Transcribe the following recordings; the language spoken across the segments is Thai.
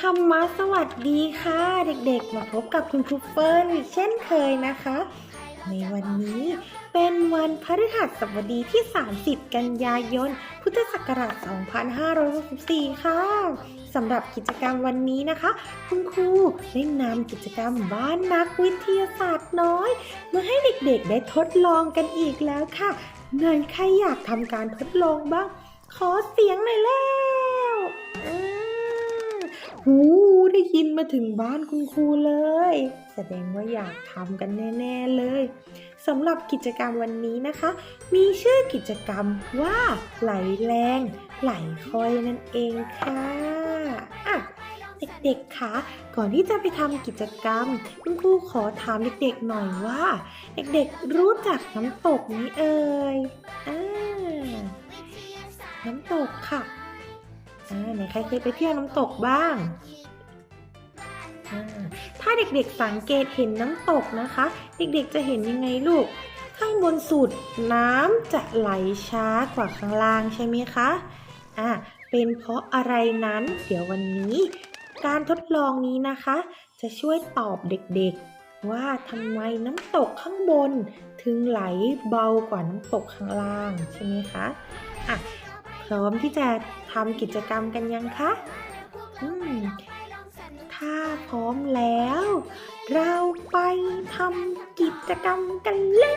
ธรรมะสวัสดีค่ะ เด็กๆ มาพบกับคุณครูเฟิร์นอีกเช่นเคยนะคะ ในวันนี้เป็นวันพฤหัสบดีที่ 30 กันยายน พุทธศักราช 2564 ค่ะสำหรับกิจกรรมวันนี้นะคะ คุณครูได้นำกิจกรรมบ้านนักวิทยาศาสตร์น้อยมาให้เด็กๆ ได้ทดลองกันอีกแล้วค่ะไหนใครอยากทำการทดลองบ้าง ขอเสียงหน่อยแล้ว หูได้ยินมาถึงบ้านคุณครูเลย แสดงว่าอยากทำกันแน่ ๆ เลยสำหรับกิจกรรมวันนี้นะคะ มีชื่อกิจกรรมว่าไหลแรง ไหลคอยนั่นเองค่ะอะเด็กๆคะก่อนที่จะไปทำกิจกรรม คุณครูขอถามเด็กๆหน่อยว่า เด็กๆรู้จักน้ำตกนี้เอ่ยอ่าน้ำตกค่ะ ไหนใครเคยไปเที่ยวน้ำตกบ้าง ถ้าเด็กๆสังเกตเห็นน้ำตกนะคะ เด็กๆจะเห็นยังไงลูก ข้างบนสุดน้ำจะไหลช้ากว่าข้างล่างใช่ไหมคะอ่าเป็นเพราะอะไรนั้น เดี๋ยววันนี้ การทดลองนี้นะคะ จะช่วยตอบเด็กๆ ว่าทำไมน้ำตกข้างบน ถึงไหลเบากว่าน้ำตกข้างล่างใช่ไหมคะอะ ร้อมที่จะทำกิจกรรมกันยังคะอืมถ้าพร้อมแล้ว เราไปทำกิจกรรมกันเลย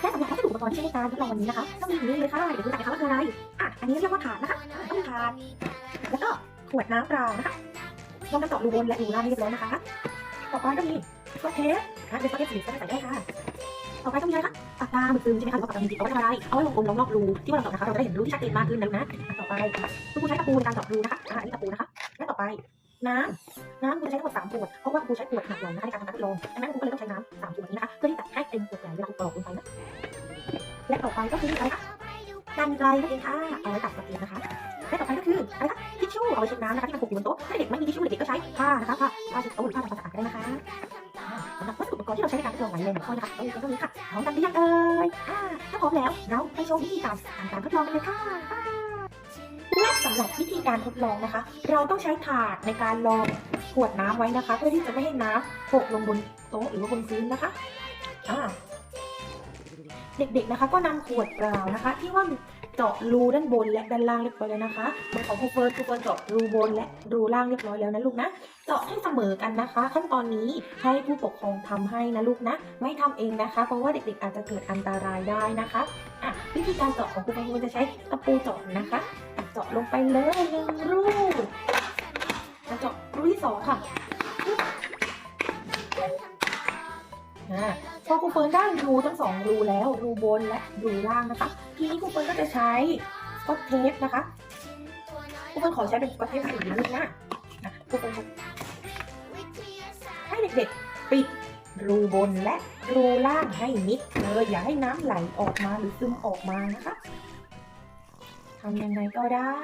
และสำหรับวัสดุอุปกรณ์ที่ใช้ในการทดลองวันนี้นะคะก็มีอย่างนี้เลยค่ะเดี๋ยวดูกันนะคะว่าคืออะไรอะอันนี้เรียกว่าถาดนะคะอะต้องมีถาดแล้วก็ขวดน้ำเปล่านะคะลองกันเจาะรูบนและรูล่างให้เรียบร้อยนะคะ ต่อไปก็มีสกอตเทปนะเป็นสกอตเทปสีก็จะใส่ได้ค่ะ ต่อไปก็มีอะไรคะปากกาหมึกซึมใช่ไหมคะหรือว่าปากกามีติดเอาไว้ทำอะไรเอาไว้วงกลมลอมรอบรูที่เราเจาะนะคะเราจะได้เห็นรูที่ชัดเจนมากขึ้นนะลูกนะต่อไปคุณครูใช้ตะปูในการเจาะรูนะคะอันนี้ตะปูนะคะและต่อไปน้ำน้ำคุณจะใช้ทั้งหมดสามขวดเพราะว่าครูใช้ขวดขนาดใหญ่นะคะในการทำการทดลองดังนั้นคุณก็เลยต้องใช้น้ำสามขวดนี้นะคะเพื่อที่จะให้เต็มขวดใหญ่เวลาคุณกรอกลงไปนะและต่อไปก็คืออะไรคะ กันไกลนั่นเองค่ะเอาไว้ตัดสเก็ตนะคะและต่อไปก็คืออะไรคะทิชชู่เอาไว้เช็ดน้ำนะคะที่มันตกอยู่บนโต๊ะถ้าเด็กไม่มีทิชชู่เด็กๆก็ใช้ผ้านะคะผ้าผ้าเช็ดโต๊ะหรือผ้าทำความสะอาดก็ได้นะคะสำหรับวัสดุอุปกรณ์ที่เราใช้ในการทดลองหลแรงข้อนะคะก็มีเท่านี้ค่ะพร้อมกันหรือยังเอ่ยถ้าพร้อมแล้วเราไปชมวิธีการทำการทดลองกันเลยค่ะและสำหรับวิธีการทดลองนะคะ เราต้องใช้ถาดในการรองขวดน้ำไว้นะคะ เพื่อที่จะไม่ให้น้ำหกลงบนโต๊ะหรือว่าบนพื้นนะคะอ่า เด็กๆนะคะ ก็นำขวดเปล่านะคะ ที่ว่าเจาะรูด้านบนและด้านล่างเรียบร้อยแล้วนะคะเหมือนของครูเฟิร์นครูเฟิร์นเจาะรูบนและรูล่างเรียบร้อยแล้วนะลูกนะเจาะให้เสมอกันนะคะ ขั้นตอนนี้ให้ผู้ปกครองทำให้นะลูกนะ ไม่ทำเองนะคะ เพราะว่าเด็กๆอาจจะเกิดอันตรายได้นะคะอะวิธีการเจาะของครูเฟิร์นครูจะใช้ตะปูเจาะนะคะเจาะลงไปเลยหนึ่งรูเจาะรูที่สองค่ะอ่า พอครูเฟิร์นได้รูทั้งสองรูแล้วรูบนและรูล่างนะคะ ทีนี้ครูเฟิร์นก็จะใช้สกอตเทปนะคะครูเฟิร์นขอใช้เป็นสกอตเทปสีนะลูกนะนะครูเฟิร์นให้เด็กๆปิดรูบนและรูล่างให้มิดเลยอย่าให้น้ำไหลออกมาหรือซึมออกมานะคะทำยังไงก็ได้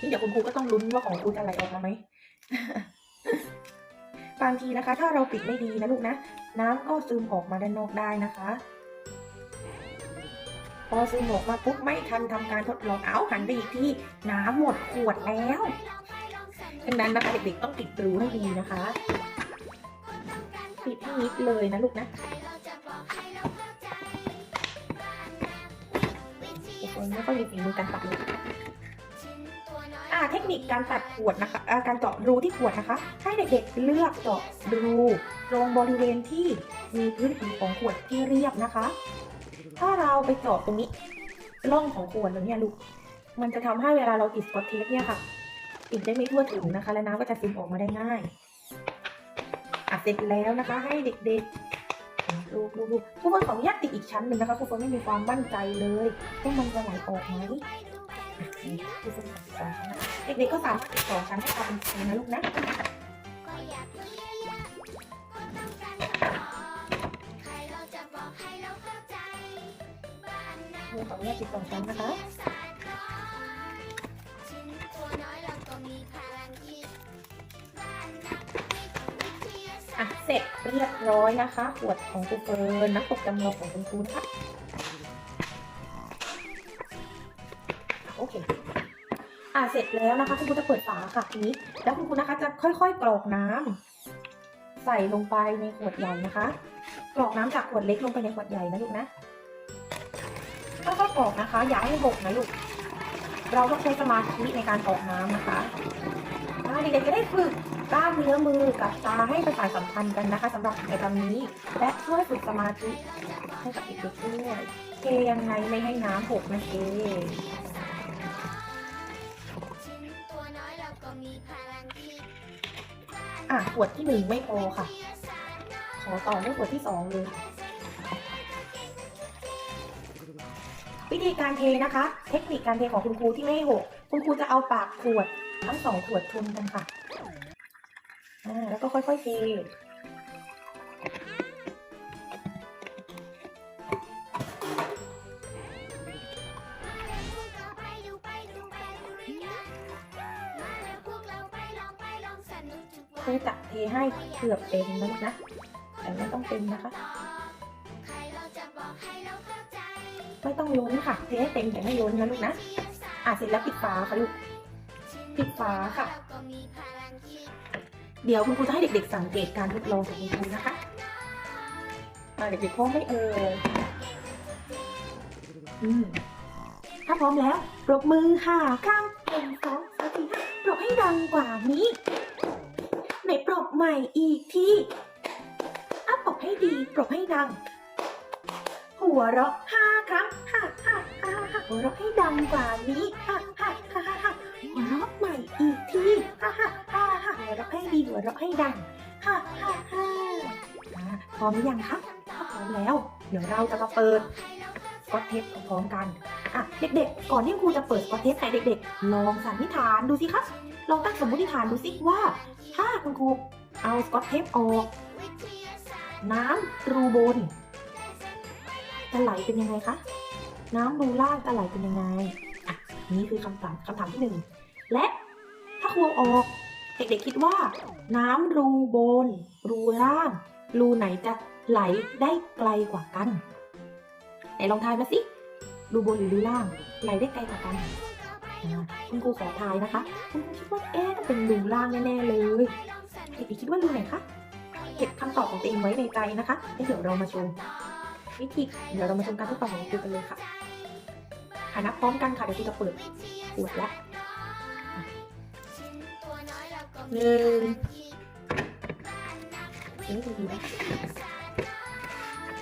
นี่เดี๋ยวคุณครูก็ต้องลุ้นว่าของครูจะไหลออกมาไหมบางทีนะคะ ถ้าเราปิดไม่ดีนะลูกนะ น้ำก็ซึมออกมาด้านนอกได้นะคะ พอซึมออกมาปุ๊บไม่ทันทำการทดลองเอาหันไปอีกที่น้ำหมดขวดแล้วดังนั้นนะคะเด็กๆต้องปิดรูให้ดีนะคะปิดให้มิดเลยนะลูกนะทุกคนไม่ค่อยมีฝีมือการตัดเลย เทคนิคการตัดขวดนะคะการเจาะรูที่ขวดนะคะ ให้เด็กๆเลือกเจาะรูตรงบริเวณที่มีพื้นผิวของขวดที่เรียบนะคะ ถ้าเราไปเจาะตรงนี้ร่องของขวดตรงเนี้ยลูก มันจะทำให้เวลาเราติดสกอตเทปเนี่ยค่ะติดได้ไม่ทั่วถึงนะคะ และน้ำก็จะซึมออกมาได้ง่ายอะเสร็จแล้วนะคะ ให้เด็กๆดูดูดูครูเฟิร์นขออนุญาตติดอีกชั้นหนึ่งนะคะครูเฟิร์นไม่มีความมั่นใจเลยว่ามันจะไหลออกไหม นี่ครูเฟิร์นติดสองชั้นนะเด็กๆก็สามารถติดสองชั้นให้พอเป็นชั้นะลูกนะครูขออนุญาตติดสองชั้นนะคะอะเสร็จเรียบร้อยนะคะขวดของครูเฟิร์นน้ำตกจำลองของคุณครูนะคะ เคอ่าเสร็จแล้วนะคะ คุณครูจะเปิดฝาค่ะทีนี้แล้วคุณครูนะคะจะค่อยๆกรอกน้ำใส่ลงไปในขวดใหญ่นะคะ กรอกน้ำจากขวดเล็กลงไปในขวดใหญ่นะลูกนะค่อยๆกรอกนะคะ อย่าให้หกนะลูกเราต้องใช้สมาธิในการกรอกน้ำนะคะเด็กๆจะได้ฝึกกล้ามเนื้อมือกับตาให้ประสานสัมพันธ์กันนะคะสำหรับกิจกรรมนี้ และช่วยฝึกสมาธิให้กับเด็กๆด้วยเทยังไงไม่ให้น้ำหกนั่นเอง อะขวดที่หนึ่งไม่พอค่ะ ขอต่อด้วยขวดที่สองเลยวิธีการเทนะคะ เทคนิคการเทของคุณครูที่ไม่ให้หก คุณครูจะเอาปากขวดทั้งสองขวดทุนกันค่ะแล้วก็ค่อยๆเท นุกทุกครูวันจะเทให้เกือบเต็มนะลูกนะแต่ไม่ต้องเต็มนะคะ ไม่ต้องล้นค่ะ เทให้เต็มแต่ไม่ล้นนะลูกนะ อะเสร็จแล้วปิดฝาค่ะลูก ปิดฝาค่ะ เดี๋ยวคุณครูจะให้เด็กๆสังเกตการทดลองของคุณครูนะคะเด็กๆพร้อมไหม่เอ่ยอืมถ้าพร้อมแล้ว ปรบมือค่ะข้างหนึ่งสองสามสี่ห้าปรบให้ดังกว่านี้ นปรบใหม่อีกทีอะปรบให้ดีปรบให้ดัง หัวเราะห้าครั้งฮ่าฮ่าฮ่าฮ่าหัวเราะให้ดังกว่านี้ฮ่าฮ่าฮ่าฮ่าหัวเราะใหม่อีกทีฮ่าฮ่าฮ่าฮ่าหัวเราะให้ดีหัวเราะให้ดังฮ่าฮ่าฮ่าพร้อมหรือยังคะพร้อมแล้ว เดี๋ยวเราจะมาเปิดสกอตเทปพร้อมกันอะเด็กๆ ก่อนที่ครูจะเปิดสกอตเทปให้เด็กๆ ลองสันนิษฐานดูสิคะ ลองตั้งสมมติฐานดูสิว่า ถ้าคุณครูเอาสกอตเทปออก น้ำรูบนจะไหลเป็นยังไงคะ น้ำรูล่างจะไหลเป็นยังไง อะ นี่คือคำถามคำถามที่หนึ่ง และถ้าครูออก เด็กๆคิดว่า น้ำรูบน รูล่าง รูไหนจะไหลได้ไกลกว่ากัน ไหนลองทายมาสิ รูบนหรือรูล่าง ไหลได้ไกลกว่ากัน คุณครูขอทายนะคะ คุณครูคิดว่าเอ๊ะเป็นรูล่างแน่ๆเลยเด็กๆคิดว่ารูไหนคะเก็บคำตอบของตัวเองไว้ในใจนะคะแล้วเดี๋ยวเรามาชมวิธีเดี๋ยวเรามาชมการทดสอบของครูกันเลยค่ะอ่านับพร้อมกันค่ะเดี๋ยวครูจะเปิดขวดละตัวหนึ่งพลังคิดนี่ดีๆนะ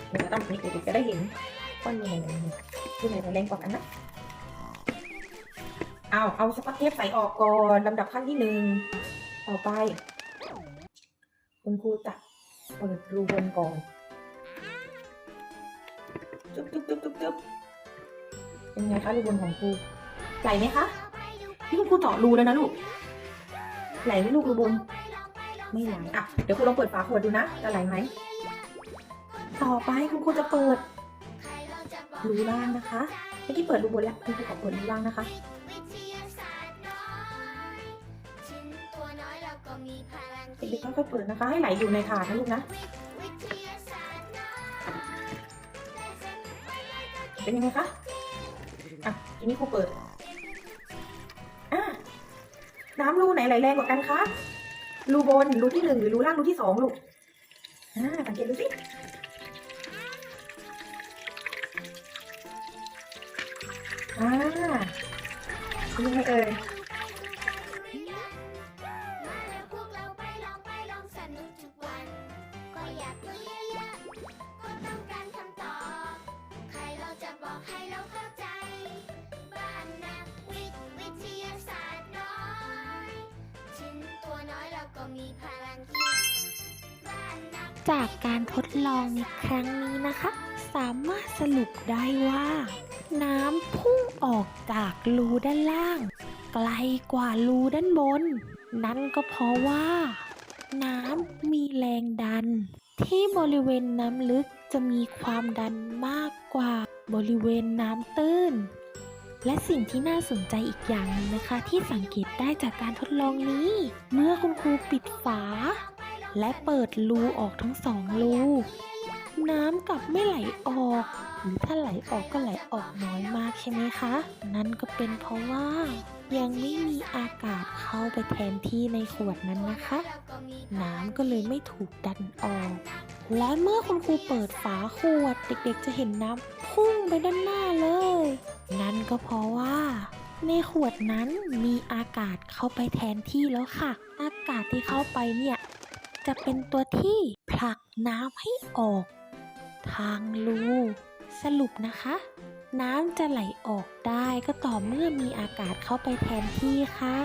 เดี๋ยวเราตั้งนี้เด็กๆจะได้เห็นว่ามีไหนไหนไหนดูไหนไหนแรงกว่ากันนะ เอาเอาสกอตเทปใส่ออกก่อนลำดับขั้นที่หนึ่งต่อไป คุณครูจะเปิดรูบนก่อนจุ๊บจุ๊บจุ๊บจุ๊บจุ๊บเป็นไงคะรูบนของครูไหลไหมคะนี่คุณครูเจาะรูแล้วนะลูกไหลไหมลูกรูบนไม่ไหลอะเดี๋ยวครูลองเปิดฝาขวดดูนะจะไหลไหมต่อไปคุณครูจะเปิดใครเราจะบอกรูล่างนะคะเมื่อกี้เปิดรูบนแล้วคุณครูขอเปิดรูล่างนะคะ เราก็มีพลังคิเด็กๆค่อยๆเปิดนะคะ ให้ไหลอยู่ในถาดนะลูกนะ เป็นยังไงคะ อะ ทีนี้ครูเปิด อะ น้ำรูไหนไหลแรงกว่ากันคะ รูบน รูที่หนึ่งหรือรูล่าง รูที่สองลูก อ่า สังเกตดูสิอ่าเป็นยังไงเอ่ย จากการทดลองในครั้งนี้นะคะ สามารถสรุปได้ว่า น้ำพุ่งออกจากรูด้านล่าง ไกลกว่ารูด้านบน นั่นก็เพราะว่า น้ำมีแรงดัน ที่บริเวณน้ำลึกจะมีความดันมากกว่าบริเวณน้ำตื้น และสิ่งที่น่าสนใจอีกอย่างหนึงนะคะ ที่สังเกตได้จากการทดลองนี้ เมื่อคุณครูปิดฝา และเปิดรูออกทั้งสองรูน้ำกลับไม่ไหลออก หรือถ้าไหลออกก็ไหลออกน้อยมากใช่ไหมคะ นั่นก็เป็นเพราะว่า ยังไม่มีอากาศเข้าไปแทนที่ในขวดนั้นนะคะ น้ำก็เลยไม่ถูกดันออก และเมื่อคุณครูเปิดฝาขวด เด็กๆจะเห็นน้ำพุ่งไปด้านหน้าเลย นั่นก็เพราะว่า ในขวดนั้นมีอากาศเข้าไปแทนที่แล้วค่ะ อากาศที่เข้าไปเนี่ย จะเป็นตัวที่ผลักน้ำให้ออก ทางรูสรุปนะคะ น้ำจะไหลออกได้ก็ต่อเมื่อมีอากาศเข้าไปแทนที่ค่ะ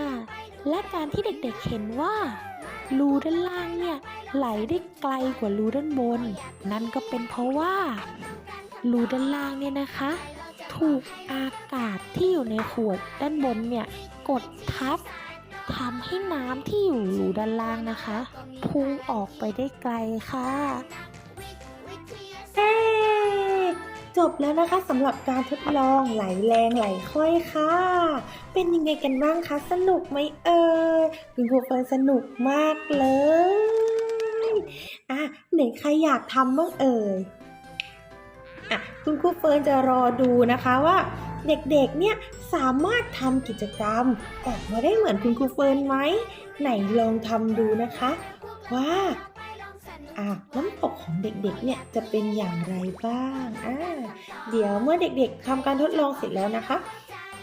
และการที่เด็กๆเห็นว่ารูด้านล่างเนี่ยไหลได้ไกลกว่ารูด้านบน นั่นก็เป็นเพราะว่ารูด้านล่างเนี่ยนะคะ ถูกอากาศที่อยู่ในขวดด้านบนเนี่ยกดทับ ทำให้น้ำที่อยู่รูด้านล่างนะคะพุ่งออกไปได้ไกลค่ะเย้จบแล้วนะคะสำหรับการทดลองไหลแรงไหลค่อยค่ะ เป็นยังไงกันบ้างคะสนุกไหมเอ่ยคุณครูเฟิร์นสนุกมากเลยอะไหนใครอยากทำบ้างเอ่ยอะคุณครูเฟิร์นจะรอดูนะคะว่า เด็กๆ เนี่ยสามารถทำกิจกรรมออกมาได้เหมือนคุณครูเฟิร์นไหม ไหนลองทำดูนะคะ ว่าอะน้ำตกของเด็กๆ เนี่ยจะเป็นอย่างไรบ้างอ่าเดี๋ยวเมื่อเด็กๆทำการทดลองเสร็จแล้วนะคะ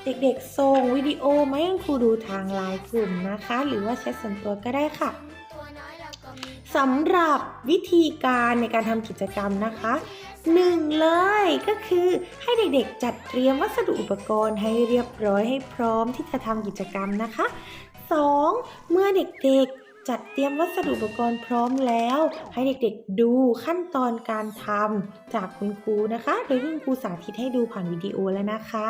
เด็กๆ ส่งวิดีโอมาให้คุณครูดูทางไลน์กลุ่มนะคะ หรือว่าแชทส่วนตัวก็ได้ค่ะสำหรับวิธีการในการทำกิจกรรมนะคะ หนึ่งเลยก็คือให้เด็กๆจัดเตรียมวัสดุอุปกรณ์ให้เรียบร้อยให้พร้อมที่จะทำกิจกรรมนะคะ 2. เมื่อเด็กๆจัดเตรียมวัสดุอุปกรณ์พร้อมแล้ว ให้เด็กๆดูขั้นตอนการทำจากคุณครูนะคะ โดยคุณครูสาธิตให้ดูผ่านวิดีโอแล้วนะคะ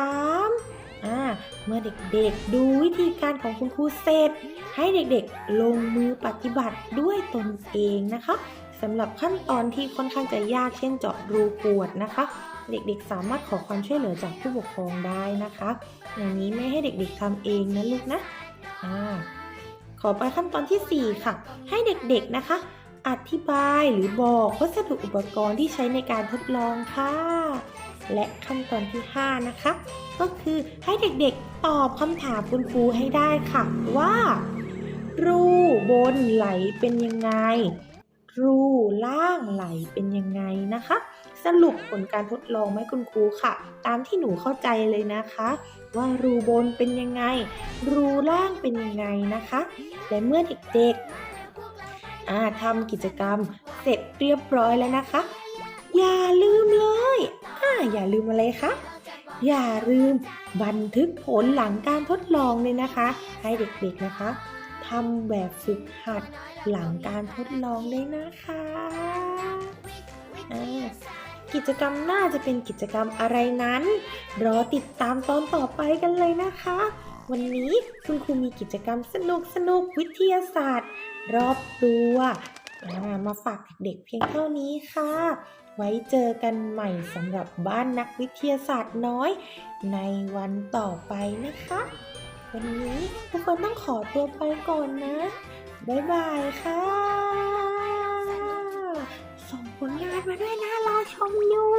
3. เมื่อเด็กๆ ดูวิธีการของคุณครูเสร็จ ให้เด็กๆ ลงมือปฏิบัติด้วยตนเองนะคะ สำหรับขั้นตอนที่ค่อนข้างจะยากเช่นเจาะรูกวดนะคะ เด็กๆสามารถขอความช่วยเหลือจากผู้ปกครองได้นะคะอย่างนี้ไม่ให้เด็กๆทำเองนะลูกนะอ่าขอไปขั้นตอนที่ 4 ค่ะ ให้เด็กๆนะคะ อธิบายหรือบอกวัสดุอุปกรณ์ที่ใช้ในการทดลองค่ะ และขั้นตอนที่ 5 นะคะ ก็คือให้เด็กๆตอบคำถามคุณครูให้ได้ค่ะว่า รูบนไหลเป็นยังไง รูล่างไหลเป็นยังไงนะคะ สรุปผลการทดลองไหมคุณครูค่ะ ตามที่หนูเข้าใจเลยนะคะ ว่ารูบนเป็นยังไง รูล่างเป็นยังไงนะคะ และเมื่อเด็กๆทำกิจกรรมเสร็จเรียบร้อยแล้วนะคะ อย่าลืมเลยอ่าอย่าลืมอะไรคะอย่าลืมบันทึกผลหลังการทดลองเลยนะคะ ให้เด็กๆนะคะ ทำแบบฝึกหัดหลังการทดลองเลยนะคะกิจกรรมน่าจะเป็นกิจกรรมอะไรนั้น รอติดตามตอนต่อไปกันเลยนะคะ วันนี้คุณครูมีกิจกรรมสนุกสนุกวิทยาศาสตร์ รอบตัวมาฝากเด็กๆเพียงเท่านี้ค่ะ ไว้เจอกันใหม่สำหรับบ้านนักวิทยาศาสตร์น้อย ในวันต่อไปนะคะ วันนี้ทุกคนต้องขอตัวไปก่อนนะ บ๊ายบายค่ะ ส่งผลงานมาด้วยนะ รอชมอยู่